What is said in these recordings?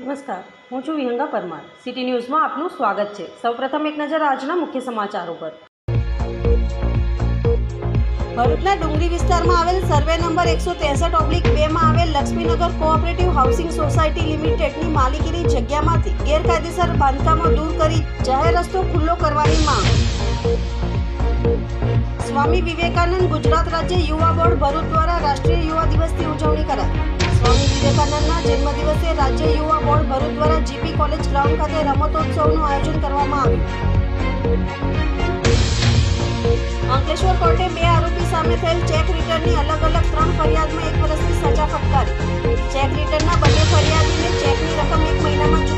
નમસ્કાર, હું છું વિહંગા પરમાર. સિટી ન્યૂઝમાં આપનું સ્વાગત છે. સૌપ્રથમ એક નજર આજના મુખ્ય સમાચારો પર. ભરૂચના ડુંગરી વિસ્તારમાં આવેલ સર્વે નંબર એકસો ત્રેસઠ ઓબ્લિક બેમાં આવેલ લક્ષ્મીનગર કોઓપરેટિવ હાઉસિંગ સોસાયટી લિમિટેડની માલિકીની જગ્યામાંથી ગેરકાયદેસર બાંધકામો દૂર કરી જાહેર રસ્તો ખુલ્લો કરવાની માંગ. સ્વામી વિવેકાનંદ ગુજરાત રાજ્ય યુવા બોર્ડ ભરૂચ દ્વારા રાષ્ટ્રીય યુવા દિવસની ઉજવણી કરાઈ. સ્વામી વિવેકાનંદના જન્મદિવસે રાજ્ય યુવા બોર્ડ ભરૂચ દ્વારા કોલેજ ગ્રાઉન્ડ ખાતે રમતોત્સવનું આયોજન કરવામાં આવ્યું. અંકલેશ્વર કોર્ટે બે આરોપી સામે થયેલ ચેક રિટર્નની અલગ અલગ ત્રણ ફરિયાદમાં એક વર્ષની સજા ફટકારી. ચેક રિટર્નના બંને ફરિયાદીને ચેકની રકમ એક મહિનામાં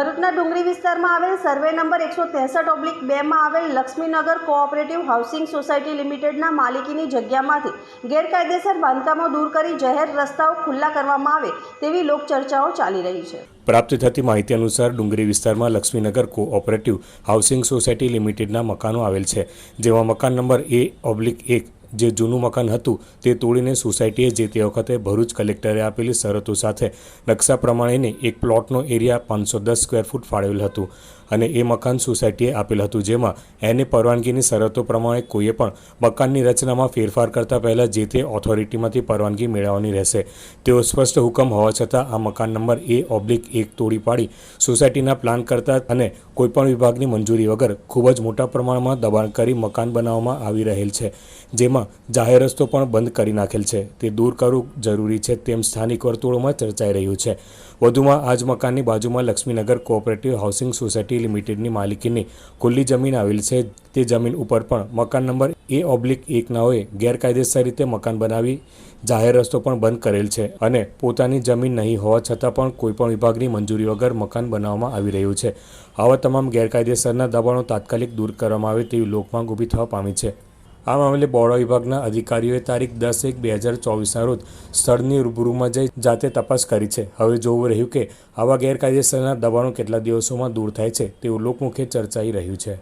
ભરૂચના ડુંગરી વિસ્તારમાં આવેલ સર્વે નંબર એકસો ત્રેસઠ ઓબ્લિક બેમાં આવેલ લક્ષ્મીનગર કોઓપરેટિવ હાઉસિંગ સોસાયટી લિમિટેડના માલિકીની જગ્યામાંથી ગેરકાયદેસર બાંધકામો દૂર કરી જાહેર રસ્તાઓ ખુલ્લા કરવામાં આવે તેવી લોકચર્ચાઓ ચાલી રહી છે. પ્રાપ્ત થતી માહિતી અનુસાર ડુંગરી વિસ્તારમાં લક્ષ્મીનગર કોઓપરેટિવ હાઉસિંગ સોસાયટી લિમિટેડના મકાનો આવેલ છે, જેમાં મકાન નંબર એ ઓબ્લિક એક જે જૂનું મકાન હતું તે તોડીને સોસાયટીએ જે તે વખતે ભરૂચ કલેક્ટરે આપેલી શરતો સાથે નકશા પ્રમાણેની એક પ્લોટનો એરિયા પાંચસો દસ સ્ક્વેર ફૂટ ફાળવેલ હતું. અને એ મકાન સોસાયટીએ આપેલ હતું, જેમાં એને પરવાનગીની શરતો પ્રમાણે કોઈએ પણ મકાનની રચનામાં ફેરફાર કરતા પહેલાં જે તે ઓથોરિટીમાંથી પરવાનગી મેળવવાની રહેશે. તેઓ સ્પષ્ટ હુકમ હોવા છતાં આ મકાન નંબર એ ઓબ્લિક એક તોડી પાડી સોસાયટીના પ્લાન કરતા અને કોઈપણ વિભાગની મંજૂરી વગર ખૂબ જ મોટા પ્રમાણમાં દબાણ કરી મકાન બનાવવામાં આવી રહેલ છે, જેમાં જાહેર રસ્તો પણ બંધ કરી નાખેલ છે. તે દૂર કરવું જરૂરી છે તેમ સ્થાનિક વર્તુળોમાં ચર્ચાઈ રહ્યું છે. વધુમાં આ જ મકાનની બાજુમાં લક્ષ્મીનગર કોઓપરેટિવ હાઉસિંગ સોસાયટી લિમિટેડની માલિકીની ખુલ્લી જમીન આવેલ છે. તે જમીન ઉપર પણ મકાન નંબર એ ઓબ્લિક એકનાઓએ ગેરકાયદેસર રીતે મકાન બનાવી જાહેર રસ્તો પણ બંધ કરેલ છે અને પોતાની જમીન નહીં હોવા છતાં પણ કોઈપણ વિભાગની મંજૂરી વગર મકાન બનાવવામાં આવી રહ્યું છે. આવા તમામ ગેરકાયદેસરના દબાણો તાત્કાલિક દૂર કરવામાં આવે તેવી લોકમાંગ ઊભી થવા પામી છે. આ મામલે બોર્ડ વિભાગના અધિકારીઓએ તારીખ દસ એક બે હજાર ચોવીસના રોજ સ્થળની રૂબરૂમાં જઈ જાતે તપાસ કરી છે. હવે જોવું રહ્યું કે આવા ગેરકાયદેસરના દબાણો કેટલા દિવસોમાં દૂર થાય છે તેવું લોકમુખે ચર્ચાઈ રહ્યું છે.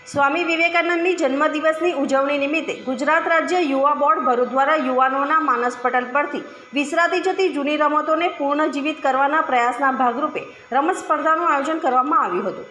સ્વામી વિવેકાનંદની જન્મદિવસની ઉજવણી નિમિત્તે ગુજરાત રાજ્ય યુવા બોર્ડ ભરૂચ દ્વારા યુવાનોના માનસ પટલ પરથી વિસરાતી જતી જૂની રમતોને પુનઃજીવિત કરવાના પ્રયાસના ભાગરૂપે રમત સ્પર્ધાનું આયોજન કરવામાં આવ્યું હતું.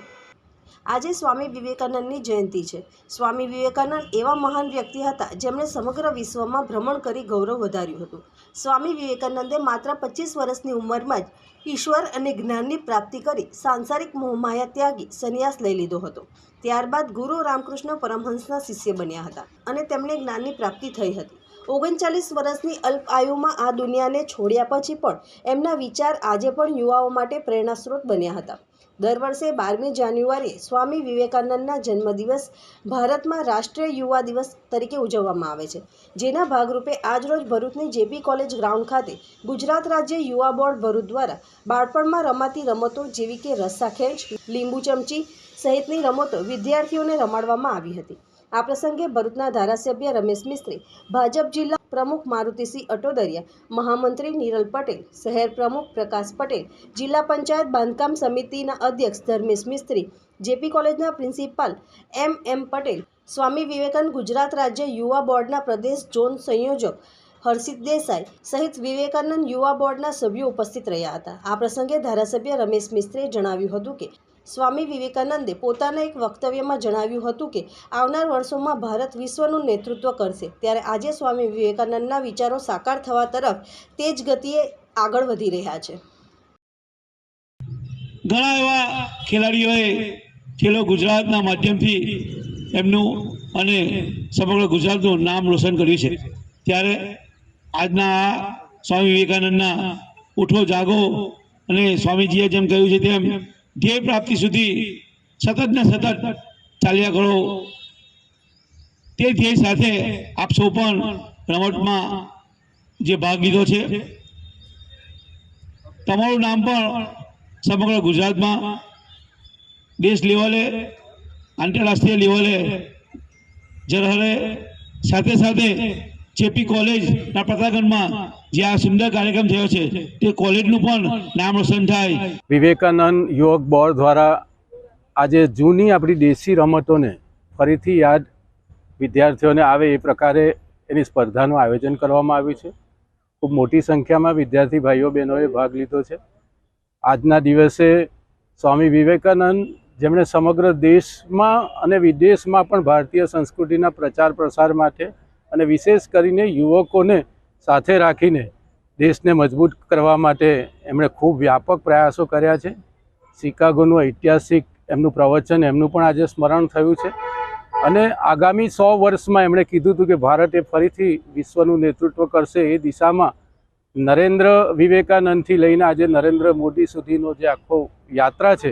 આજે સ્વામી વિવેકાનંદની જયંતિ છે. સ્વામી વિવેકાનંદ એવા મહાન વ્યક્તિ હતા જેમણે સમગ્ર વિશ્વમાં ભ્રમણ કરી ગૌરવ વધાર્યું હતું. સ્વામી વિવેકાનંદે માત્ર પચીસ વર્ષની ઉંમરમાં જ ઈશ્વર અને જ્ઞાનની પ્રાપ્તિ કરી સાંસારિક મોહમાયા ત્યાગી સંન્યાસ લઈ લીધો હતો. ત્યારબાદ ગુરુ રામકૃષ્ણ પરમહંસના શિષ્ય બન્યા હતા અને તેમને જ્ઞાનની પ્રાપ્તિ થઈ હતી. ઓગણચાલીસ વર્ષની અલ્પ આયુમાં આ દુનિયાને છોડ્યા પછી પણ એમના વિચાર આજે પણ યુવાઓ માટે પ્રેરણાસ્ત્રોત બન્યા હતા. દર વર્ષે બારમી જાન્યુઆરીએ સ્વામી વિવેકાનંદના જન્મદિવસ ભારતમાં રાષ્ટ્રીય યુવા દિવસ તરીકે ઉજવવામાં આવે છે. જેના ભાગરૂપે આજરોજ ભરૂચની જેપી કોલેજ ગ્રાઉન્ડ ખાતે ગુજરાત રાજ્ય યુવા બોર્ડ ભરૂચ દ્વારા બાળપણમાં રમાતી રમતો જેવી કે રસ્સાખેંચ, લીંબુ ચમચી સહિતની રમતો વિદ્યાર્થીઓને રમાડવામાં આવી હતી. આ પ્રસંગે ભરૂચના ધારાસભ્ય રમેશ મિસ્ત્રી, ભાજપ જિલ્લા પ્રમુખ મારુતિસિંહ અટોદરિયા, મહામંત્રી નિરલ પટેલ, શહેર પ્રમુખ પ્રકાશ પટેલ, જિલ્લા પંચાયત બાંધકામ સમિતિના અધ્યક્ષ ધર્મેશ મિસ્ત્રી, જેપી કોલેજના principal M M Patel, Swami Vivekananda Gujarat રાજ્ય યુવા બોર્ડના પ્રદેશ ઝોન સંયોજક હર્ષિત દેસાઈ સહિત વિવેકાનંદ યુવા બોર્ડના સભ્યો ઉપસ્થિત રહ્યા હતા. આ પ્રસંગે ધારાસભ્ય રમેશ મિસ્ત્રીએ જણાવ્યું હતું કે સ્વામી વિવેકાનંદે પોતાના એક વક્તવ્યમાં જણાવ્યું હતું કે, આવનાર વર્ષોમાં ભારત વિશ્વનું નેતૃત્વ કરશે. ત્યારે આજે સ્વામી વિવેકાનંદના વિચારો સાકાર થવા તરફ તેજ ગતિએ આગળ વધી રહ્યા છે. ઘણા એવા ખેલાડીઓએ ખેલો ગુજરાતના માધ્યમથી એમનું અને સમગ્ર ગુજરાતનું નામ રોશન કર્યું છે. ત્યારે આજના આ સ્વામી વિવેકાનંદના ઉઠો જાગો અને સ્વામીજીએ જેમ કહ્યું છે તેમ ધ્યેય પ્રાપ્તિ સુધી સતત ને સતત ચાલ્યા કરો. તે ધ્યેય સાથે આપ સૌ પણ રમતમાં જે ભાગ લીધો છે, તમારું નામ પણ સમગ્ર ગુજરાતમાં દેશ લેવલે, આંતરરાષ્ટ્રીય લેવલે જરહરે સાથે સાથે જેપી કોલેજના પતાકાંડમાં જે આ સુંદર કાર્યક્રમ થયો છે. તે કોલેજનું પણ નામ રોશન થાય. વિવેકાનંદ યુવક બોર્ડ દ્વારા આજે જૂની આપણી દેશી રમતોને ફરીથી યાદ વિદ્યાર્થીઓને આવે એ પ્રકારે એની સ્પર્ધાનું આયોજન કરવામાં આવ્યું છે. ખૂબ મોટી સંખ્યામાં વિદ્યાર્થી ભાઈઓ બહેનોએ ભાગ લીધો છે. આજના દિવસે સ્વામી વિવેકાનંદ જેમણે સમગ્ર દેશમાં અને વિદેશમાં પણ ભારતીય સંસ્કૃતિના પ્રચાર પ્રસાર માટે અને વિશેષ કરીને યુવકોને સાથે રાખીને દેશને મજબૂત કરવા માટે એમણે ખૂબ વ્યાપક પ્રયાસો કર્યા છે. શિકાગોનું ઐતિહાસિક એમનું પ્રવચન, એમનું પણ આજે સ્મરણ થયું છે. અને આગામી સો વર્ષમાં એમણે કીધું હતું કે ભારત એ ફરીથી વિશ્વનું નેતૃત્વ કરશે એ દિશામાં નરેન્દ્ર વિવેકાનંદથી લઈને આજે નરેન્દ્ર મોદી સુધીનો જે આખો યાત્રા છે,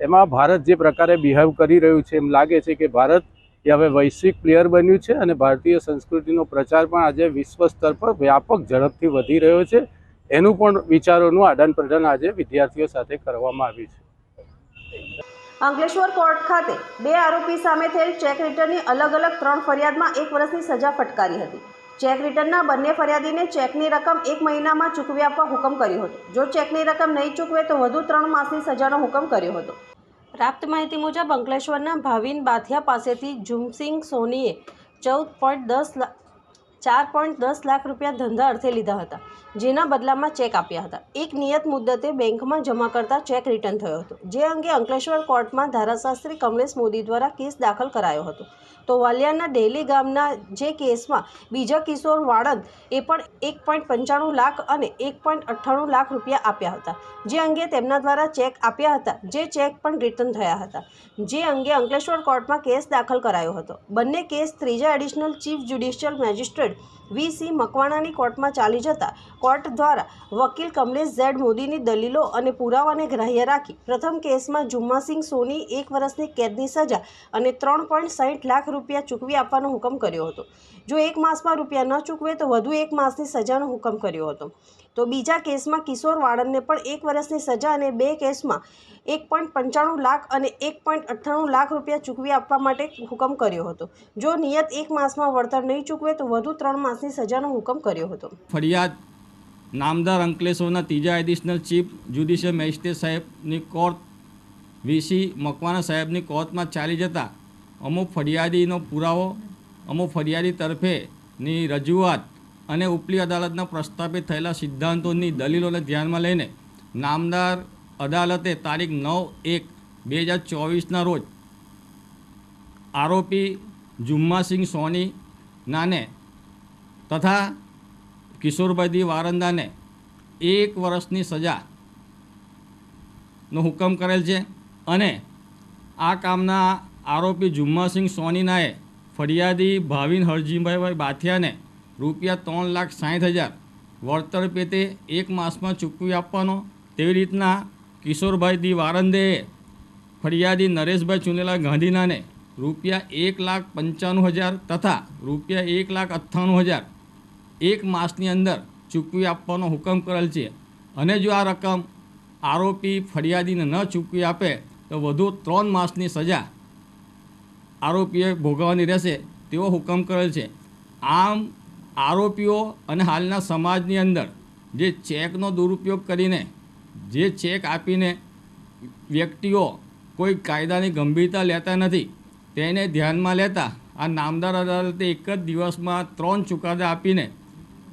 એમાં ભારત જે પ્રકારે બિહેવ કરી રહ્યું છે, એમ લાગે છે કે ભારત એ હવે વૈશ્વિક પ્લેયર બન્યું છે અને ભારતીય સંસ્કૃતિનો પ્રચાર પણ આજે વિશ્વ સ્તર પર વ્યાપક ઝડપથી વધી રહ્યો છે. એનું પણ વિચારોનું આદાન પ્રદાન આજે વિદ્યાર્થીઓ સાથે કરવામાં આવ્યું છે. અંકલેશ્વર કોર્ટ ખાતે બે આરોપી સામે થયેલ ચેક રિટર્નની અલગ અલગ ત્રણ ફરિયાદમાં એક વર્ષની સજા ફટકારી હતી. ચેક રિટર્નના બંને ફરિયાદીને ચેકની રકમ એક મહિનામાં ચૂકવી આપવા હુકમ કર્યો હતો. જો ચેકની રકમ નહીં ચૂકવે તો વધુ ત્રણ માસની સજાનો હુકમ કર્યો હતો. પ્રાપ્ત માહિતી મુજબ અંકલેશ્વરના ભાવિન બાથિયા પાસેથી ઝુમસિંગ સોનીએ ચૌદ પોઈન્ટ દસ ચાર પોઈન્ટ દસ લાખ રૂપિયા ધંધા અર્થે લીધા હતા, જેના બદલામાં ચેક આપ્યા હતા. એક નિયત મુદ્દતે બેંકમાં જમા કરતા ચેક રિટર્ન થયો હતો, જે અંગે અંકલેશ્વર કોર્ટમાં ધારાશાસ્ત્રી કમલેશ મોદી દ્વારા કેસ દાખલ કરાયો હતો. તો વાલિયાના ડેલી ગામના જે કેસમાં બીજા કિશોર વાળંદ એ પણ એક પોઈન્ટ પંચાણું લાખ અને એક પોઈન્ટ અઠ્ઠાણું લાખ રૂપિયા આપ્યા હતા, જે અંગે તેમના દ્વારા ચેક આપ્યા હતા, જે ચેક પણ રિટર્ન થયા હતા, જે અંગે અંકલેશ્વર કોર્ટમાં કેસ દાખલ કરાયો હતો. બંને કેસ ત્રીજા additional chief judicial magistrate V C મકવાણાની કોર્ટમાં ચાલી જતા કોર્ટ દ્વારા વકીલ કમલેશ ઝેડ મોદીની દલીલો અને પુરાવાને ગ્રાહ્ય રાખી પ્રથમ કેસમાં જુમ્માસિંગ સોની એક વર્ષની કેદની સજા અને ત્રણ પોઈન્ટ સાહીઠ લાખ રૂપિયા ચૂકવી આપવાનો હુકમ કર્યો હતો. જો એક માસમાં રૂપિયા ન ચૂકવે તો વધુ એક માસની સજાનો હુકમ કર્યો હતો. તો બીજા કેસમાં કિશોર વાળંદને પણ એક વર્ષની સજા અને બે કેસમાં એક પોઈન્ટ પંચાણું લાખ અને એક પોઈન્ટ અઠ્ઠાણું લાખ રૂપિયા ચૂકવી આપવા માટે હુકમ કર્યો હતો. જો નિયત એક માસમાં વળતર નહીં ચૂકવે તો વધુ ત્રણ માસની સજાનો હુકમ કર્યો હતો. ફરિયાદ નામદાર અંકલેશ્વરના ત્રીજા એડિશનલ ચીફ જ્યુડિશિયલ મેજિસ્ટ્રેટ સાહેબની કોર્ટ વીસી મકવાના સાહેબની કોર્ટમાં ચાલી જતા અમુક ફરિયાદીનો પુરાવો અમુક ફરિયાદી તરફેની રજૂઆત અને ઉપલી અદાલતના પ્રસ્થાપિત થયેલા સિદ્ધાંતોની દલીલોને ધ્યાનમાં લઈને નામદાર અદાલતે તારીખ નવ એક બે હજાર ચોવીસના રોજ આરોપી જુમ્માસિંહ સોની નાને તથા કિશોરભાઈદી વારંદાને એક વર્ષની સજાનો હુકમ કરેલ છે અને આ કામના આરોપી જુમ્માસિંહ સોનીનાએ ફરિયાદી ભાવિન હરજીભાઈ બાથિયાને રૂપિયા ત્રણ લાખ સાઠ હજાર. વળતર પેટે એક માસમાં ચૂકવી આપવાનો. તેવી રીતના કિશોરભાઈ દી વારંદેએ ફરિયાદી નરેશભાઈ ચુનેલા ગાંધીનાને રૂપિયા એક લાખ પંચાણું હજાર તથા રૂપિયા એક લાખ અઠ્ઠાણું હજાર એક માસની અંદર ચૂકવી આપવાનો હુકમ કરેલ છે. અને જો આ રકમ આરોપી ફરિયાદીને ન ચૂકવી આપે, તો વધુ ત્રણ માસની સજા આરોપીએ ભોગવવાની રહેશે તેવો હુકમ કરેલ છે. આમ આરોપીઓ અને હાલના સમાજની અંદર જે ચેકનો દુરુપયોગ કરીને જે ચેક આપીને વ્યક્તિઓ કોઈ કાયદાની ગંભીરતા લેતા નથી તેને ધ્યાનમાં લેતા આ નામદાર અદાલતે એક જ દિવસમાં ત્રણ ચુકાદા આપીને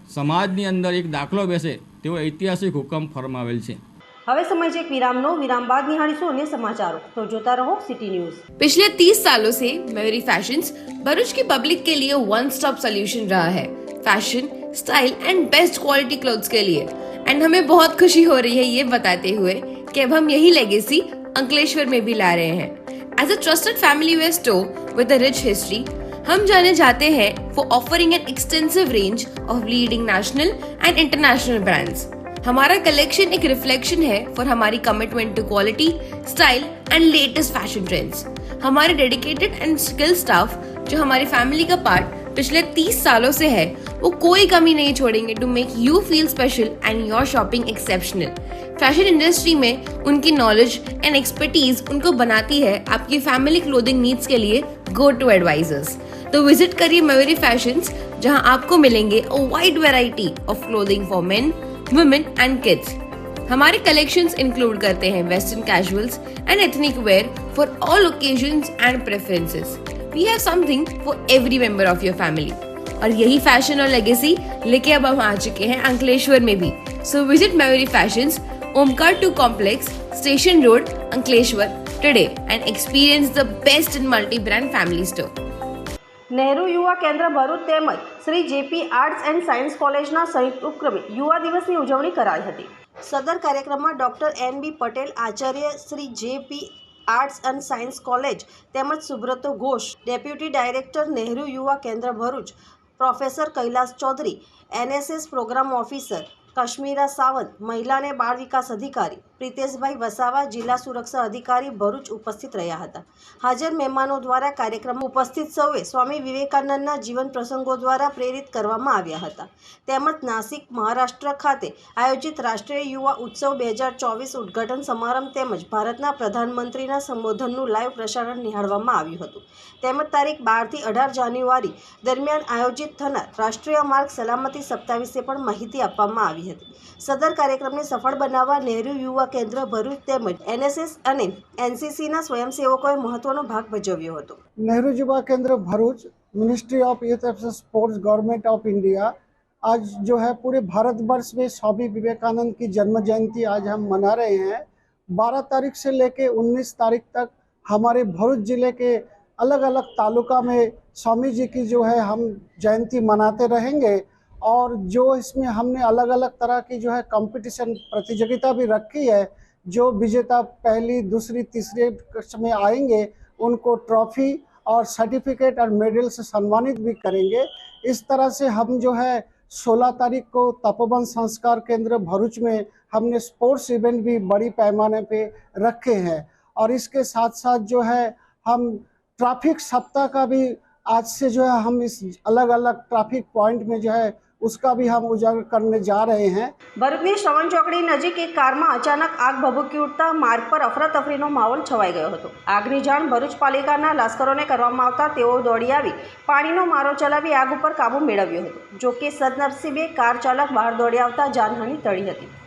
સમાજની અંદર એક દાખલો બેસે તેવો ઐતિહાસિક હુકમ ફરમાવેલ છે હવે સમય છે એક વિરામનો વિરામ બાદ નિહાળીશું અન્ય સમાચારો તો જોતા રહો સિટી ન્યૂઝ पिछले 30 सालों से मेमोरी फैशंस भरूच की पब्लिक के लिए वन स्टॉप सोल्यूशन रहा है fashion, style and best quality clothes के लिए। एंड हमें बहुत खुशी हो रही है ये बताते हुए कि अब हम यही लेगेसी अंकलेश्वर में भी ला रहे हैं। As a trusted family wear store with a rich history हम जाने जाते हैं for offering an extensive range of leading national and international brands हमारा कलेक्शन एक रिफ्लेक्शन है फॉर हमारी commitment to quality style and latest fashion trends हमारे dedicated and skill staff जो हमारी फैमिली का पार्ट पिछले 30 सालों से है वो कोई कमी नहीं छोड़ेंगे to make you feel special and your shopping exceptional fashion industry में उनकी नॉलेज एंड एक्सपर्टीज उनको बनाती है आपकी फैमिली क्लोथिंग नीड्स के लिए गो टू एडवाइजर्स तो विज़िट करिए मयूरी फ़ैशन जहाँ आपको मिलेंगे a wide variety of clothing for men women and kids हमारे कलेक्शंस इंक्लूड करते हैं western casuals and ethnic wear for all occasions and preferences we have something for every member of your family और यही fashion और legacy लेके अब हम आ चुके हैं अंकलेश्वर में भी so visit memory fashions Omkar two complex station road Ankleshwar today and experience the best in multi brand family store Nehru Yuva Kendra Bharuch તેમજ Shri JP arts and science કોલેજના સંયુક્ત ઉપક્રમે યુવા દિવસની ઉજવણી કરાઈ હતી સદર કાર્યક્રમમાં doctor N B Patel Acharya Shri JP arts and science college તેમજ Subrato Ghosh deputy director Nehru Yuva Kendra Bharuch professor Kailas Chaudhari NSS program officer Kashmira Sawant મહિલા અને બાળ વિકાસ અધિકારી પ્રિતેશભાઈ વસાવા જિલ્લા સુરક્ષા અધિકારી ભરૂચ ઉપસ્થિત રહ્યા હતા. હાજર મહેમાનો દ્વારા કાર્યક્રમમાં ઉપસ્થિત સૌએ સ્વામી વિવેકાનંદના જીવન પ્રસંગો દ્વારા પ્રેરિત કરવામાં આવ્યા હતા. તેમજ નાસિક મહારાષ્ટ્ર ખાતે આયોજિત રાષ્ટ્રીય યુવા ઉત્સવ બે હજાર ચોવીસ ઉદ્ઘાટન સમારંભ તેમજ ભારતના પ્રધાનમંત્રીના સંબોધનનું લાઈવ પ્રસારણ નિહાળવામાં આવ્યું હતું. તેમજ તારીખ બારથી અઢાર જાન્યુઆરી દરમિયાન આયોજિત થનાર રાષ્ટ્રીય માર્ગ સલામતી સપ્તાહ વિશે પણ માહિતી આપવામાં આવી હતી. સદર કાર્યક્રમને સફળ બનાવવા નહેરુ યુવા કેન્દ્ર ભરૂચ તેમજ એનએસએસ અને એનસીસીના સ્વયંસેવકોએ મહત્વનો ભાગ ભજવ્યો હતો Nehru Yuva Kendra Bharuch ministry of youth and sports government of India आज जो है पूरे भारतवर्ष में स्वामी विवेकानंद की जन्म जयंती आज हम मना रहे हैं 12 तारीख से लेके 19 तारीख तक हमारे भरूच जिले के अलग अलग तालुका में स्वामी जी की जो है हम जयंती मनाते रहेंगे और जो इसमें हमने अलग अलग तरह की जो है कंपटीशन प्रतियोगिता भी रखी है, जो विजेता पहली, दूसरी, तीसरे में आएँगे, उनको ट्रॉफी और सर्टिफिकेट और मेडल से सम्मानित भी करेंगे। इस तरह से हम जो है 16 तारीख को तपोवन संस्कार केंद्र भरूच में हमने स्पोर्ट्स इवेंट भी बड़ी पैमाने पे रखे हैं। और इसके साथ साथ जो है हम ट्रैफ़िक सप्ताह का भी आज से जो है हम इस अलग अलग ट्रैफ़िक पॉइंट में जो है उसका भी हम उजागर करने जा रहे हैं ભરૂચની શ્રવણ ચોકડી નજીક એક કારમાં અચાનક આગ ભભૂકી ઉઠતા માર્ગ પર અફરાતફરીનો માહોલ છવાઈ ગયો હતો આગની જાણ ભરૂચ પાલિકાના લાશ્કરોને કરવામાં આવતા તેઓ દોડી આવી પાણીનો મારો ચલાવી આગ ઉપર કાબૂ મેળવ્યો હતો જો કે સદનસીબે કાર ચાલક બહાર દોડી આવતા જાનહાનિ ટળી હતી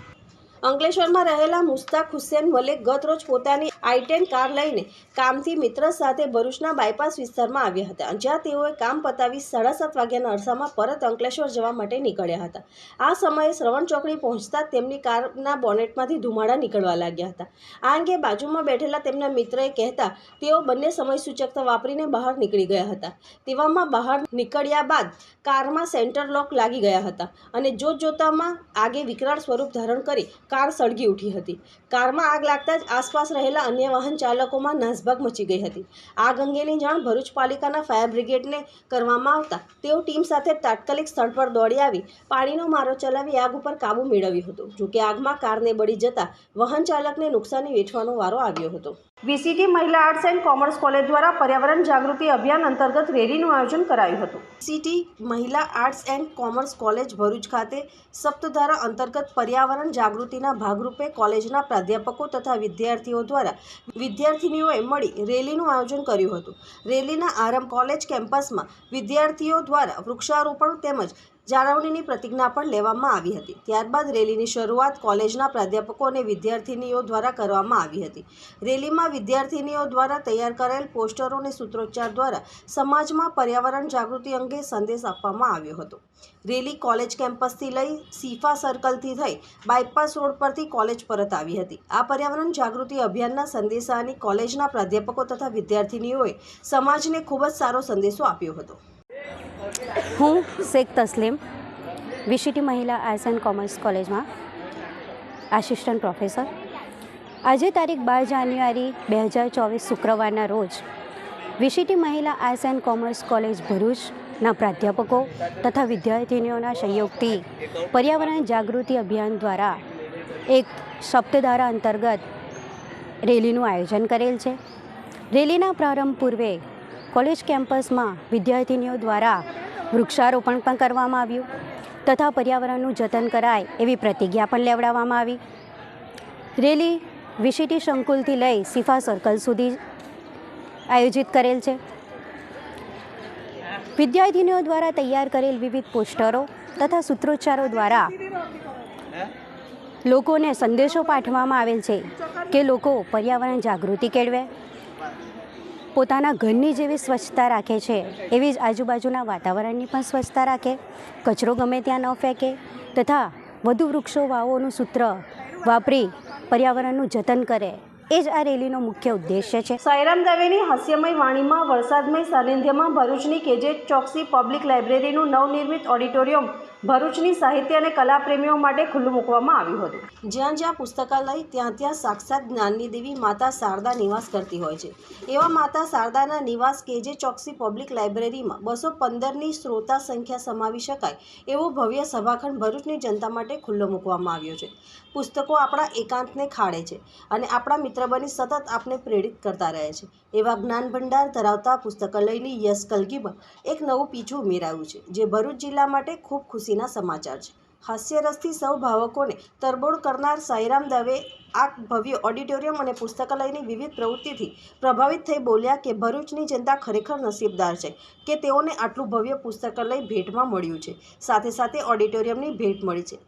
અંકલેશ્વરમાં રહેલા મુસ્તાક હુસેન મલેક ગત રોજ પોતાની આઈટેન કાર લઈને કામથી મિત્ર સાથે ભરૂચના બાયપાસ વિસ્તારમાં આવ્યા હતા. જ્યાં તેઓએ કામ પતાવી સાડા સાત વાગ્યાના અરસામાં પરત અંકલેશ્વર જવા માટે નીકળ્યા હતા. આ સમયે શ્રવણ ચોકડી પહોંચતા તેમની કારના બોનેટમાંથી ધુમાડા નીકળવા લાગ્યા હતા. આ અંગે બાજુમાં બેઠેલા તેમના મિત્રએ કહેતા, તેઓ બંને સમય સૂચકતા વાપરીને બહાર નીકળી ગયા હતા. તેવામાં બહાર નીકળ્યા બાદ કારમાં સેન્ટર લોક લાગી ગયા હતા અને જોત જોતામાં આગે વિકરાળ સ્વરૂપ ધારણ કરી કાર સળગી ઉઠી હતી. કારમાં આગ લાગતા જ આસપાસ રહેલા અન્ય વાહન ચાલકોમાં નાસભાગ મચી ગઈ હતી. આગ અંગેની જાણ ભરૂચ પાલિકાના ફાયર બ્રિગેડને કરવામાં આવતા તેઓ ટીમ સાથે તાત્કાલિક સ્થળ પર દોડી આવી પાણીનો મારો ચલાવી આગ ઉપર કાબૂ મેળવ્યો હતો જોકે આગમાં કારને બળી જતા વાહન ચાલકને નુકસાની વેઠવાનો વારો આવ્યો હતો. વીસીટી મહિલા આર્ટ્સ એન્ડ કોમર્સ કોલેજ દ્વારા પર્યાવરણ જાગૃતિ અભિયાન અંતર્ગત રેલીનું આયોજન કરાયું હતું. વીસીટી મહિલા arts and commerce college Bharuch ખાતે સપ્તધારા અંતર્ગત પર્યાવરણ જાગૃતિના ભાગરૂપે કોલેજના પ્રાધ્યાપકો તથા વિદ્યાર્થીઓ દ્વારા વિદ્યાર્થીનીઓએ મળી રેલીનું આયોજન કર્યું હતું. રેલીના આરંભ કોલેજ કેમ્પસમાં વિદ્યાર્થીઓ દ્વારા વૃક્ષારોપણ તેમજ જાળવણીની પ્રતિજ્ઞા પણ લેવામાં આવી હતી. ત્યારબાદ રેલીની શરૂઆત કોલેજના પ્રાધ્યાપકો અને વિદ્યાર્થિનીઓ દ્વારા કરવામાં આવી હતી. રેલીમાં વિદ્યાર્થિનીઓ દ્વારા તૈયાર કરેલ પોસ્ટરો અને સૂત્રોચ્ચાર દ્વારા સમાજમાં પર્યાવરણ જાગૃતિ અંગે સંદેશ આપવામાં આવ્યો હતો. રેલી કોલેજ કેમ્પસથી લઈ સીફા સર્કલથી થઈ બાયપાસ રોડ પરથી કોલેજ પરત આવી હતી. આ પર્યાવરણ જાગૃતિ અભિયાનના સંદેશાની કોલેજના પ્રાધ્યાપકો તથા વિદ્યાર્થિનીઓએ સમાજને ખૂબ જ સારો સંદેશો આપ્યો હતો. હું શેખ તસ્લીમ, વિશિટી મહિલા આર્ટ્સ એન્ડ કોમર્સ કોલેજમાં આસિસ્ટન્ટ પ્રોફેસર. આજે તારીખ બાર જાન્યુઆરી બે હજાર ચોવીસ શુક્રવારના રોજ વિશિટી મહિલા આર્ટ્સ એન્ડ કોમર્સ કોલેજ ભરૂચના પ્રાધ્યાપકો તથા વિદ્યાર્થીનીઓના સહયોગથી પર્યાવરણ જાગૃતિ અભિયાન દ્વારા એક સપ્તધારા અંતર્ગત રેલીનું આયોજન કરેલ છે. રેલીના પ્રારંભ પૂર્વે કોલેજ કેમ્પસમાં વિદ્યાર્થીનીઓ દ્વારા વૃક્ષારોપણ પણ કરવામાં આવ્યું તથા પર્યાવરણનું જતન કરાય એવી પ્રતિજ્ઞા પણ લેવડાવવામાં આવી. રેલી વિશિટી સંકુલથી લઈ સિફા સર્કલ સુધી આયોજિત કરેલ છે. વિદ્યાર્થીનીઓ દ્વારા તૈયાર કરેલ વિવિધ પોસ્ટરો તથા સૂત્રોચ્ચારો દ્વારા લોકોને સંદેશો પાઠવવામાં આવેલ છે કે લોકો પર્યાવરણ જાગૃતિ કેળવે. પોતાના ઘરની જેવી સ્વચ્છતા રાખે છે. એવી જ આજુબાજુના વાતાવરણની પણ સ્વચ્છતા રાખે. કચરો ગમે ત્યાં ન ફેંકે તથા વધુ વૃક્ષો, વાવોનું સૂત્ર વાપરી પર્યાવરણનું જતન કરે. એ જ આ રેલીનો મુખ્ય ઉદ્દેશ્ય છે. સાયરામ દવેની હાસ્યમય વાણીમાં વરસાદમય સાનિધ્યમાં ભરૂચની કેજે ચોકસી પબ્લિક લાઇબ્રેરીનું નવનિર્મિત ઓડિટોરિયમ ભરૂચની સાહિત્ય અને કલા પ્રેમીઓ માટે ખુલ્લું મૂકવામાં આવ્યું હતું. જ્યાં જ્યાં પુસ્તકાલય, ત્યાં ત્યાં સાક્ષાત જ્ઞાનની દેવી માતા શારદા નિવાસ કરતી હોય છે. એવા માતા શારદાના નિવાસ કેજે ચોકસી પબ્લિક લાઇબ્રેરીમાં બસો પંદરની શ્રોતા સંખ્યા સમાવી શકાય, એવો ભવ્ય સભાખંડ ભરૂચની જનતા માટે ખુલ્લો મૂકવામાં આવ્યો છે. પુસ્તકો આપણા એકાંતને ખાડે છે અને આપણા મિત્ર બની સતત આપને પ્રેરિત કરતા રહે છે. એવા જ્ઞાન ભંડાર ધરાવતા પુસ્તકાલયની યશ કલગીમાં એક નવું પીછું ઉમેરાયું છે, જે ભરૂચ જિલ્લા માટે ખૂબ ખુશીના સમાચાર છે. હાસ્યરસથી સૌ ભાવકોને તરબોળ કરનાર સાઈરામ દવે આ ભવ્ય ઓડિટોરિયમ અને પુસ્તકાલયની વિવિધ પ્રવૃત્તિથી પ્રભાવિત થઈ બોલ્યા કે ભરૂચની જનતા ખરેખર નસીબદાર છે કે તેઓને આટલું ભવ્ય પુસ્તકાલય ભેટમાં મળ્યું છે. સાથે સાથે ઓડિટોરિયમની ભેટ મળી છે.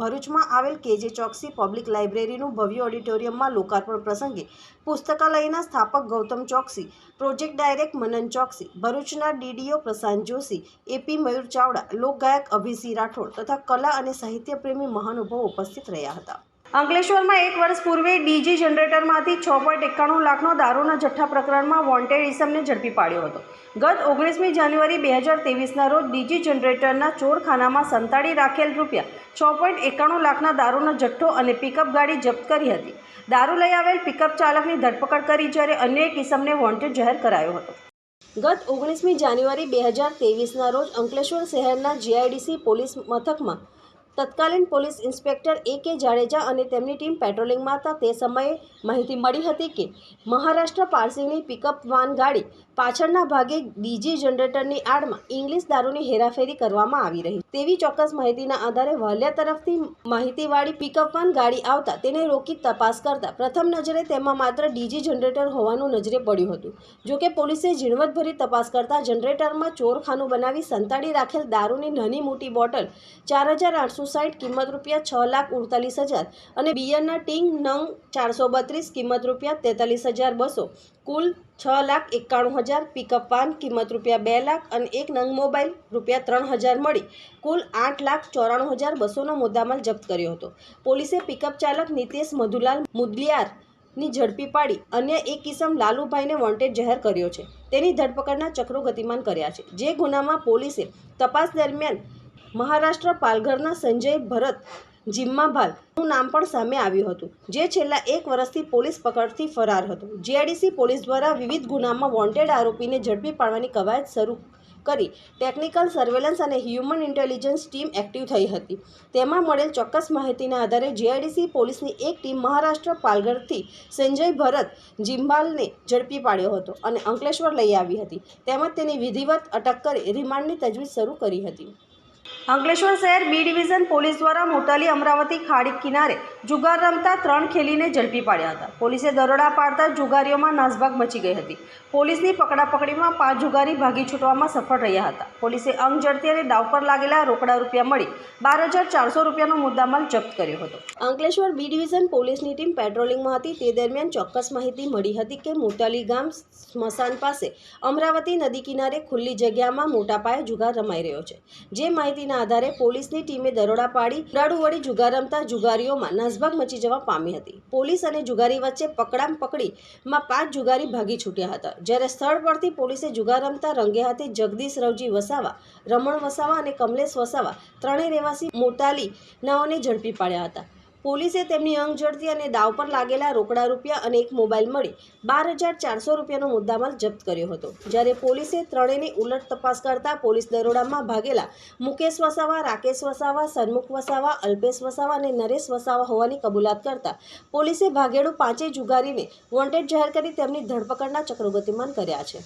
ભરૂચમાં આવેલ કેજે ચોકસી પબ્લિક લાઇબ્રેરીનું ભવ્ય ઓડિટોરિયમમાં લોકાર્પણ પ્રસંગે પુસ્તકાલયના સ્થાપક ગૌતમ ચોકસી, પ્રોજેક્ટ ડાયરેક્ટ મનન ચોકસી, ભરૂચના ડીડીઓ પ્રશાંત જોશી, એપી મયુર ચાવડા, લોકગાયક અભિસિંહ રાઠોડ તથા કલા અને સાહિત્યપ્રેમી મહાનુભાવો ઉપસ્થિત રહ્યા હતા. અંકલેશ્વરમાં એક વર્ષ પૂર્વે ડીજી જનરેટરમાંથી છ પોઈન્ટ એકાણું લાખનો દારૂના જથ્થા પ્રકરણમાં વોન્ટેડ ઇસમને ઝડપી પાડ્યો હતો. ગત ઓગણીસમી જાન્યુઆરી બે હજાર તેવીસના રોજ ડીજી જનરેટરના ચોરખાનામાં સંતાડી રાખેલ રૂપિયા છ પોઈન્ટ એકાણું લાખના દારૂનો જથ્થો અને પિકઅપ ગાડી જપ્ત કરી હતી. દારૂ લઈ આવેલ પિકઅપ ચાલકની ધરપકડ કરી જ્યારે અન્ય એક ઇસમને વોન્ટેડ જાહેર કરાયો હતો. ગત ઓગણીસમી જાન્યુઆરી બે હજાર તેવીસના રોજ અંકલેશ્વર શહેરના જીઆઈડીસી પોલીસ મથકમાં તત્કાલીન પોલીસ ઇન્સ્પેક્ટર એ કે જાડેજા અને તેમની ટીમ પેટ્રોલિંગમાં હતા. તે સમયે માહિતી મળી હતી કે મહારાષ્ટ્ર પાર્સિંગની પિકઅપ વાન ગાડી પાછળના ભાગે ડીજી જનરેટરની આડમાં ઇંગ્લિશ દારૂની હેરાફેરી કરવામાં આવી રહી. તેવી ચોક્કસ માહિતીના આધારે વાલિયા તરફથી માહિતીવાળી પિકઅપ વાન ગાડી આવતા તેને રોકી તપાસ કરતા પ્રથમ નજરે તેમાં માત્ર ડીજી જનરેટર હોવાનું નજરે પડ્યું હતું. જોકે પોલીસે ઝીણવટભરી તપાસ કરતા જનરેટરમાં ચોરખાનું બનાવી સંતાડી રાખેલ દારૂની નાની મોટી બોટલ ચાર હજાર આઠસો સાઠ કિંમત રૂપિયા છ લાખ ઉડતાલીસ હજાર અને બિયરના ટીંગ નંગ ચારસો બત્રીસ કિંમત રૂપિયા તેતાલીસ હજાર બસો કુલ છ લાખ એકાણું હજાર પિકઅપ વાન, કિંમત રૂપિયા બે લાખ અને એક નંગ મોબાઈલ રૂપિયા ત્રણ હજાર મળી. કુલ આઠ લાખ ચોરાણું હજાર બસોનો મુદ્દામાલ જપ્ત કર્યો હતો. પોલીસે પિકઅપ ચાલક નિતેશ મધુલાલ મુદલિયારની ઝડપી પાડી અન્ય એક કિસમ લાલુભાઈને વોન્ટેડ જાહેર કર્યો છે. તેની ધરપકડના ચક્રો ગતિમાન કર્યા છે. જે ગુનામાં પોલીસે તપાસ દરમિયાન મહારાષ્ટ્ર પાલઘરના સંજય ભરત જિમ્માભાલનું નામ પણ સામે આવ્યું હતું, જે છેલ્લા એક વર્ષથી પોલીસ પકડથી ફરાર હતો. જીઆઈડીસી પોલીસ દ્વારા વિવિધ ગુનામાં વોન્ટેડ આરોપીને ઝડપી પાડવાની કવાયત શરૂ કરી. ટેકનિકલ સર્વેલન્સ અને હ્યુમન ઇન્ટેલિજન્સ ટીમ એક્ટિવ થઈ હતી. તેમાં મળેલ ચોક્કસ માહિતીના આધારે જીઆઈડીસી પોલીસની એક ટીમ મહારાષ્ટ્ર, પાલઘરથી સંજય ભરત જિમ્બાલને ઝડપી પાડ્યો હતો અને અંકલેશ્વર લઈ આવી હતી. તેમજ તેની વિધિવત અટક કરી રિમાન્ડની તજવીજ શરૂ કરી હતી. અંકલેશ્વર શહેર બી ડિવિઝન પોલીસ દ્વારા મોટાલી અમરાવતી ખાડી કિનારે જુગાર રમતા ત્રણ ખેલીને ઝડપી પાડ્યા હતા. પોલીસે દરોડા પાડતા જુગારીઓમાં નાસભાગ મચી ગઈ હતી. પોલીસની પકડાપકડીમાં પાંચ જુગારી ભાગી છૂટવામાં સફળ રહ્યા હતા. પોલીસે અંગ ઝડપી અને દાવ પર લાગેલા રોકડા રૂપિયા મળી બાર હજાર ચારસો રૂપિયાનો મુદ્દામાલ જપ્ત કર્યો હતો. અંકલેશ્વર બી ડિવિઝન પોલીસની ટીમ પેટ્રોલિંગમાં હતી. તે દરમિયાન ચોક્કસ માહિતી મળી હતી કે મોટાલી ગામ સ્મશાન પાસે અમરાવતી નદી કિનારે ખુલ્લી જગ્યામાં મોટા પાયે જુગાર રમાઈ રહ્યો છે. જે માહિતીના આધારે પોલીસની ટીમે દરોડા પાડી ઉડાડુ વળી જુગાર રમતા જુગારીઓમાં નાસભાગ મચી જવા પામી હતી. પોલીસ અને જુગારી વચ્ચે પકડામ પકડીમાં પાંચ જુગારી ભાગી છૂટ્યા હતા. જ્યારે સ્થળ પરથી પોલીસે જુગાર રમતા રંગે હાથે જગદીશ રવજી વસાવા, રમણ વસાવા અને કમલેશ વસાવા ત્રણેય રહેવાસી મોટાલી નાઓને ઝડપી પાડ્યા હતા. પોલીસે તેમની અંગ ઝડપી અને દાવ પર લાગેલા રોકડા રૂપિયા અને એક મોબાઈલ મળી બાર હજાર ચારસો રૂપિયાનો મુદ્દામાલ જપ્ત કર્યો હતો. જ્યારે પોલીસે ત્રણેયની ઉલટ તપાસ કરતા પોલીસ દરોડામાં ભાગેલા મુકેશ વસાવા, રાકેશ વસાવા, સન્મુખ વસાવા, અલ્પેશ વસાવા અને નરેશ વસાવા હોવાની કબૂલાત કરતા પોલીસે ભાગેડુ પાંચે જુગારીને વોન્ટેડ જાહેર કરી તેમની ધરપકડના ચક્રો ગતિમાન કર્યા છે.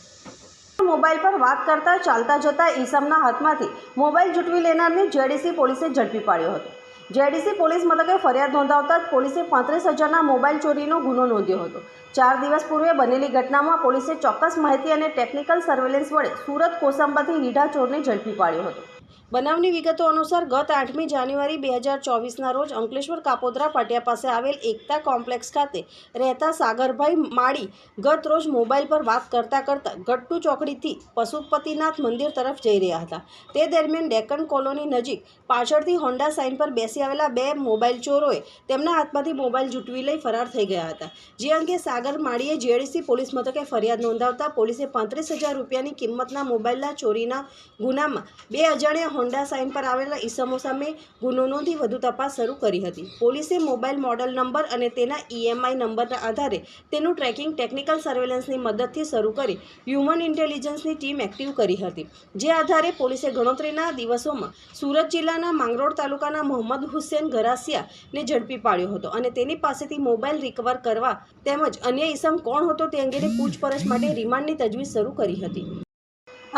મોબાઈલ પર વાત કરતા ચાલતા જતા ઈસમના હાથમાંથી મોબાઈલ જૂટવી લેનારને જેડીસી પોલીસે ઝડપી પાડ્યો હતો. જેડીસી પોલીસ મથકે ફરિયાદ નોંધાવતા જ પોલીસે પાંત્રીસ હજારના મોબાઈલ ચોરીનો ગુનો નોંધ્યો હતો. ચાર દિવસ પૂર્વે બનેલી ઘટનામાં પોલીસે ચોક્કસ માહિતી અને ટેકનિકલ સર્વેલન્સ વડે સુરત કોસંબાથી રીઢા ચોરને ઝડપી પાડ્યો હતો. બનાવની વિગતો અનુસાર ગત આઠમી જાન્યુઆરી બે હજાર ચોવીસના રોજ અંકલેશ્વર કાપોદ્રા પાટિયા પાસે આવેલ એકતા કોમ્પ્લેક્સ ખાતે રહેતા સાગરભાઈ માળી ગત રોજ મોબાઈલ પર વાત કરતાં કરતાં ગટ્ટુ ચોકડીથી પશુપતિનાથ મંદિર તરફ જઈ રહ્યા હતા. તે દરમિયાન ડેકન કોલોની નજીક પાછળથી હોન્ડા સાઇન પર બેસી આવેલા બે મોબાઈલ ચોરોએ તેમના હાથમાંથી મોબાઈલ જૂટવી લઈ ફરાર થઈ ગયા હતા. જે અંગે સાગર માળીએ જેડીસી પોલીસ મથકે ફરિયાદ નોંધાવતા પોલીસે પાંત્રીસ હજાર રૂપિયાની કિંમતના મોબાઈલના ચોરીના ગુનામાં બે અજાણ્યા હોન્ડા સાઇન પર આવેલા ઈસમો સામે ગુનો નોંધી વધુ તપાસ શરૂ કરી હતી. પોલીસે મોબાઈલ મોડલ નંબર અને તેના ઈએમઆઈ નંબરના આધારે તેનું ટ્રેકિંગ ટેકનિકલ સર્વેલન્સની મદદથી શરૂ કરી હ્યુમન ઇન્ટેલિજન્સની ટીમ એક્ટિવ કરી હતી. જે આધારે પોલીસે ગણતરીના દિવસોમાં સુરત જિલ્લાના માંગરોળ તાલુકાના મોહમ્મદ હુસેન ગરાસિયાને ઝડપી પાડ્યો હતો અને તેની પાસેથી મોબાઈલ રિકવર કરવા તેમજ અન્ય ઈસમ કોણ હતો તે અંગેની પૂછપરછ માટે રિમાન્ડની તજવીજ શરૂ કરી હતી.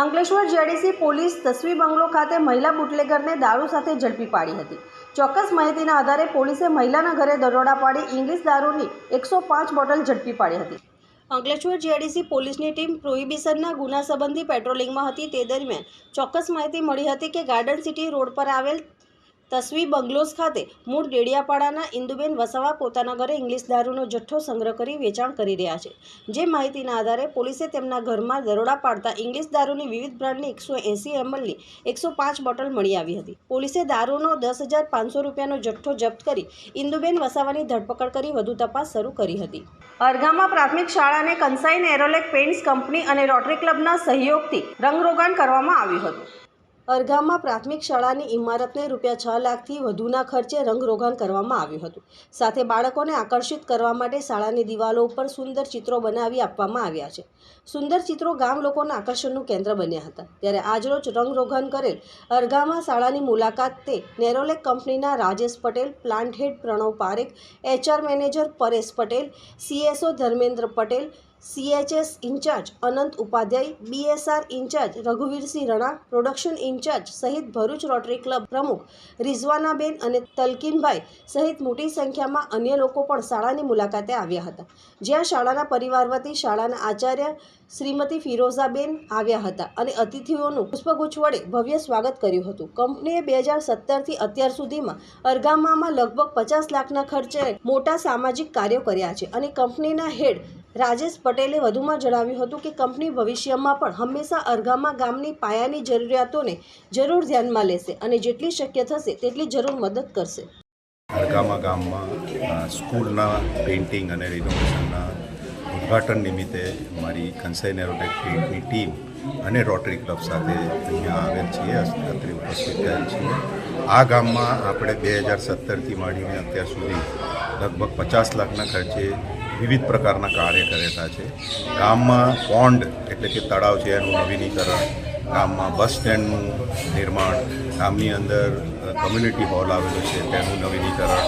અંકલેશ્વર જેડીસી પોલીસ તસવી બંગલો ખાતે મહિલા બુટલેગરને દારૂ સાથે ઝડપી પાડી હતી. ચોક્કસ માહિતીના આધારે પોલીસે મહિલાના ઘરે દરોડા પાડી ઇંગ્લિશ દારૂની એકસો પાંચ બોટલ ઝડપી પાડી હતી. અંકલેશ્વર જીઆઈડીસી પોલીસની ટીમ પ્રોહિબિશનના ગુના સંબંધી પેટ્રોલિંગમાં હતી. તે દરમિયાન ચોક્કસ માહિતી મળી હતી કે ગાર્ડન સિટી રોડ પર આવેલ તસવી બંગલોઝ ખાતે મૂળ ડેડિયાપાડાના ઇન્દુબેન વસાવા પોતાના ઘરે ઇંગ્લિશ દારૂનો જથ્થો સંગ્રહ કરી વેચાણ કરી રહ્યા છે. જે માહિતીના આધારે પોલીસે તેમના ઘરમાં દરોડા પાડતા ઇંગ્લિશ દારૂની વિવિધ બ્રાન્ડની એકસો એંસી એમએલની એકસો પાંચ બોટલ મળી આવી હતી. પોલીસે દારૂનો દસ હજાર પાંચસો રૂપિયાનો જથ્થો જપ્ત કરી ઇન્દુબેન વસાવાની ધરપકડ કરી વધુ તપાસ શરૂ કરી હતી. અરગામા પ્રાથમિક શાળાને કન્સાઇન એરોલેક પેઇન્ટ્સ કંપની અને રોટરી ક્લબના સહયોગથી રંગરોગાન કરવામાં આવ્યું હતું. અરગામમાં પ્રાથમિક શાળાની ઇમારતને રૂપિયા છ લાખથી વધુના ખર્ચે રંગરોગાન કરવામાં આવ્યું હતું. સાથે બાળકોને આકર્ષિત કરવા માટે શાળાની દિવાલો ઉપર સુંદર ચિત્રો બનાવી આપવામાં આવ્યા છે. સુંદર ચિત્રો ગામ લોકોના આકર્ષણનું કેન્દ્ર બન્યા હતા. ત્યારે આજરોજ રંગરોગાન કરેલ અરગામા શાળાની મુલાકાત તે નેરોલેક કંપનીના Rajesh Patel, plant head Pranav Parekh, HR manager Paresh Patel, CSO Dharmendra Patel CHS incharge Anant Upadhyay BSR incharge Raghuvirsinh Rana production incharge સહિત ભરૂચ રોટરી ક્લબ પ્રમુખ રિઝવાનાબેન અને તલકીનભાઈ સહિત મોટી સંખ્યામાં અન્ય લોકો પણ શાળાની મુલાકાતે આવ્યા હતા. જ્યાં શાળાના પરિવાર વતી શાળાના આચાર્ય શ્રીમતી ફિરોઝાબેન આવ્યા હતા અને અતિથિઓનું પુષ્પગુચ્છ વડે ભવ્ય સ્વાગત કર્યું હતું. કંપનીએ બે હજાર સત્તરથી અત્યાર સુધીમાં અરગામામાં લગભગ પચાસ લાખના ખર્ચે મોટા સામાજિક કાર્યો કર્યા છે અને કંપનીના હેડ રાજેશ પટેલે વધુમાં જણાવ્યું હતું કે કંપની ભવિષ્યમાં પણ હંમેશા અરગામા ગામની પાયાની જરૂરિયાતોને જરૂર ધ્યાનમાં લેશે અને જેટલી શક્ય થશે તેટલી જરૂર મદદ કરશે. અરગામા ગામમાં સ્કૂલના પેઇન્ટિંગ અને રિનોવેશનના ઉદ્ઘાટન નિમિત્તે મારી કંસાઈ ટીમ અને રોટરી ક્લબ સાથે અહીંયા આવેલ છીએ અત્રે ઉપસ્થિત થયેલ છીએ. આ ગામમાં આપણે બે હજાર સત્તરથી માંડીને અત્યાર સુધી લગભગ પચાસ લાખના ખર્ચે વિવિધ પ્રકારના કાર્ય કરેલા છે. ગામમાં પોન્ડ એટલે કે તળાવ છે, એનું નવીનીકરણ. ગામમાં બસ સ્ટેન્ડનું નિર્માણ. ગામની અંદર કમ્યુનિટી હોલ આવેલું છે, તેનું નવીનીકરણ.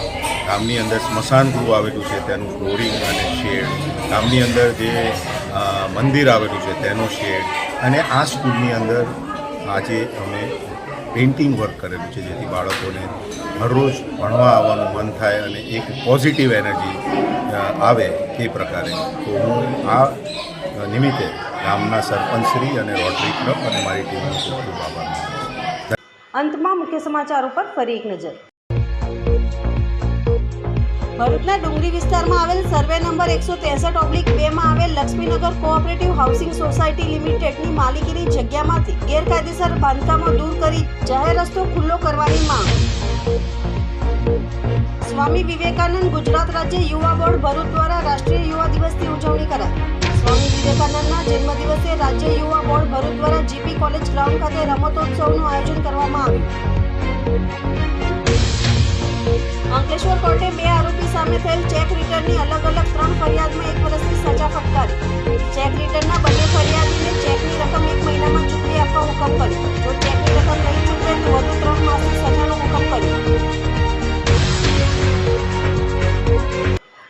ગામની અંદર સ્મશાન ગૃહ આવેલું છે, તેનું ફ્લોરિંગ અને શેડ. ગામની અંદર જે મંદિર આવેલું છે, તેનું શેડ. અને આ સ્કૂલની અંદર આજે અમે પેઇન્ટિંગ વર્ક કરેલું છે, જેથી બાળકોને હરરોજ ભણવા આવવાનું મન થાય અને એક પોઝિટિવ એનર્જી આવે તે પ્રકારે. તો હું આ નિમિત્તે ગામના સરપંચશ્રી અને રોટરી ક્લબ અને મારી ટીમનો ખૂબ ખૂબ આભાર અંતમાં મુખ્ય સમાચાર ઉપર ફરી એક નજર. ભરૂચના ડુંગરી વિસ્તારમાં આવેલ સર્વે નંબર એકસો ત્રેસઠ ઓબ્લિક બેમાં આવેલ લક્ષ્મીનગર કોઓપરેટિવ હાઉસિંગ સોસાયટી લિમિટેડની માલિકીની જગ્યામાંથી ગેરકાયદેસર બાંધકામો દૂર કરી જાહેર રસ્તો ખુલ્લો કરવાની માંગ. સ્વામી વિવેકાનંદ ગુજરાત રાજ્ય યુવા બોર્ડ ભરૂચ દ્વારા રાષ્ટ્રીય યુવા દિવસની ઉજવણી કરાઈ. સ્વામી વિવેકાનંદના જન્મદિવસે રાજ્ય યુવા બોર્ડ ભરૂચ દ્વારા જીપી કોલેજ ગ્રાઉન્ડ ખાતે રમતોત્સવનું આયોજન કરવામાં આવ્યું. અંકલેશ્વર કોર્ટે બે આરોપી સામે થયેલ ચેક રિટર્નની અલગ અલગ ત્રણ ફરિયાદમાં એક વર્ષની સજા ફટકારી. ચેક રિટર્નના બંને ફરિયાદીને ચેકની રકમ એક મહિનામાં ચૂકવી આપવા હુકમ કર્યો. જો ચેકની રકમ નહીં ચૂકવે તો વધુ ત્રણ માસની સજાનો હુકમ કર્યો.